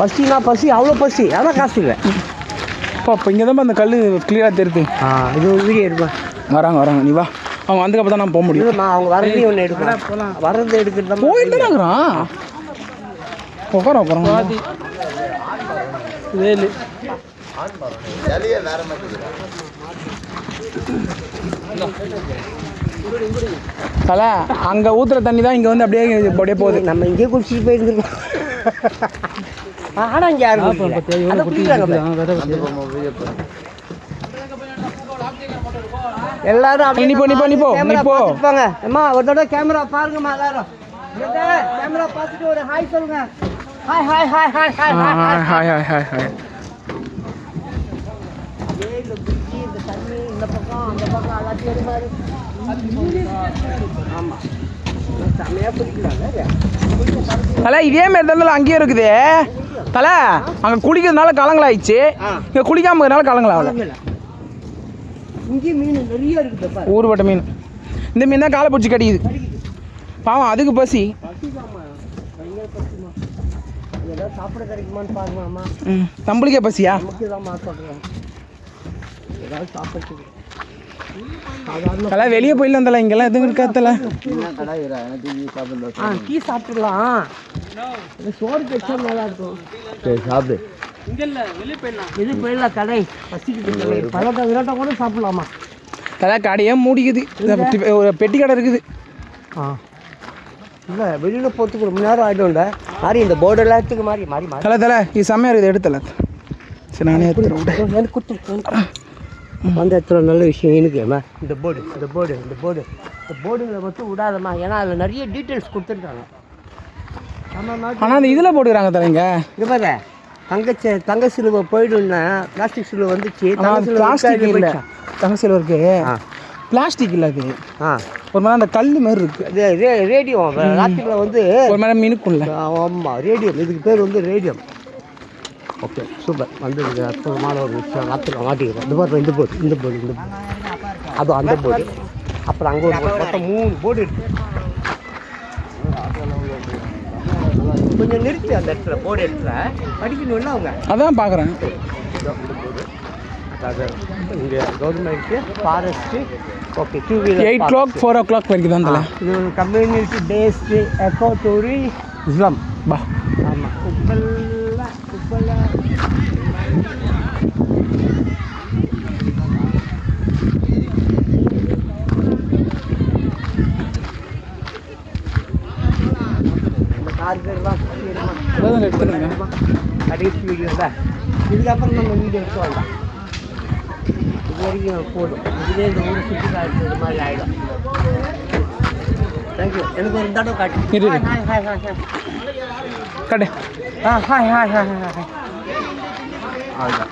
பசினா பசி அவ்வளோ பசி. அதான் காசு இல்லை. இப்போ இப்போ இங்கே தான் அந்த கல் கிளியராக தெரியுது. ஆ இது ஒரு வீடியோ எடுப்பேன் வராங்க வராங்க. நீ வா. அவங்க வந்ததுக்கப்புறம் தான் நான் போக முடியும். இல்லைம்மா அவங்க வரதையும் ஒன்று எடுக்கலாம் வரது எடுக்கிறது தான் போயிட்டு தான் இருக்கிறான்? உட்கார உட்காரம் வேலு. தலை அங்கே ஊற்றுற தண்ணி தான் இங்கே வந்து அப்படியே அப்படியே போகுது. நம்ம இங்கே குடிச்சிட்டு போயிருந்துருக்கோம். ஆனால் இங்கே யாரும். எல்லாரும் அப்படியே நீ போ, நீ போ, நீ போ, கேமரா நீ போ. பார்த்துட்டு போங்க. அம்மா ஒரு தடவை கேமரா பாருங்கம்மா எல்லாரும். கேமரா பார்த்துட்டு ஒரு ஹாய் சொல்லுங்க. Hi hi hi hi hi hi hi hi hi hi இந்த பக்கம் அந்த பக்கம் எல்லாத்தையும் ஒரு மாதிரி ஆமாம் செம்மையாக பிடிக்கலாங்க தலை இதே மாதிரி தானே அங்கேயே இருக்குது. தலை அங்கே குளிக்கிறதுனால கலங்களாயிடுச்சு. இங்கே குளிக்காம இருக்கிறதுனால கலங்களாகல இங்கே மீன் நிறைய இருக்குது ஊறுபட்ட மீன். இந்த மீன் தான் காலை பிடிச்சி கடிக்குது. பாவம் அதுக்கு பசி. சாப்பிட கிடைக்குமான்னு பாருமாம்மா ம் நம்மளுக்கே பசியா? ஏதாவது சாப்பிட்டு தலை வெளியே போயிடலாம் தலை இங்கெல்லாம் எதுவும் இருக்கா தலை ஆ டீ சாப்பிட்டுலாம் இது சோறு வச்சா நல்லா இருக்கும். சரி சாப்பிடு. இது போயிடலாம். கடை. பசிக்குது கடை. பழத்தை விராட்டை கூட சாப்பிடலாமா? தலை கடையே மூடிக்குது. ஒரு பெட்டி கடை இருக்குது. ஆ. இல்லை வெளியில் போகிறதுக்கு ரொம்ப நேரம் ஆகிடும்ல மாறி இந்த போர்டு எல்லாத்துக்கு மாறி மாறி மாறி. தலை தலை இது செம்மையாக இருக்குது. எடுத்தல சரி நானே எனக்கு குத்து. வந்த இடத்துல நல்ல விஷயம் எனக்குமா இந்த போர்டு இந்த போர்டு இந்த போர்டு இந்த போர்டுங்களை மட்டும் விடாதம்மா. ஏன்னா அதில் நிறைய டீட்டெயில்ஸ் கொடுத்துருக்காங்க. ஆனால் அந்த இதில் போட்டுக்கிறாங்க தலைங்க இது பாரு தங்கச்ச தங்க சிலுவை போயிடும்னா பிளாஸ்டிக் சிலுவை வந்துச்சு. சிலுவை பிளாஸ்டிக் இல்லை? தங்க சில்வருக்கு ஆ. பிளாஸ்டிக் இல்லை அது. ஆ. ஒரு மாதிரி அந்த கல் மாதிரி இருக்கு. ரேடியோ ராத்திரியில் வந்து ஒரு மாதிரி மினுக்கும்ல ஆமாம் ரேடியம். இதுக்கு பேர் வந்து ரேடியம். Okay super. வந்ததுக்கு அற்புதமான ஒரு விஷயம். ராத்திரியில் மாட்டிக்கிறோம் இந்த போர்டு இந்த போர்டு இந்த போர்டு இந்த board. அதுவும் அந்த போர்டு அப்புறம் அங்கே ஒரு. மொத்தம் மூணு போர்டு இருக்கு. கொஞ்சம் நிறுத்தி அந்த இடத்துல போர்டு இடத்துல. படிக்கணும்ல அவங்க? அதான் பார்க்குறேன். அதாவது இங்கே government forest okay two wheeler eight clock four o'clock வரைக்கும் தான் இது ஒரு கம்யூனிட்டி பேஸ்டு எக்கோ டூரிசம் பா. ஆமாம் கடைசி வீடியோ தான். இதுக்கப்புறம் நம்ம வீடியோ எடுக்க வேண்டாம் இது வரைக்கும் போதும். இதுவே இந்த ஊர் சுற்றி காட்டுறது மாதிரி ஆகிடும் எனக்கு ஒரு தடவை காட்டு இரு, இரு. ஹாய் ஹாய் ஹாய் ஹாய் கட்டு ஆ hi hi hi hi hi அவ்வளோதான்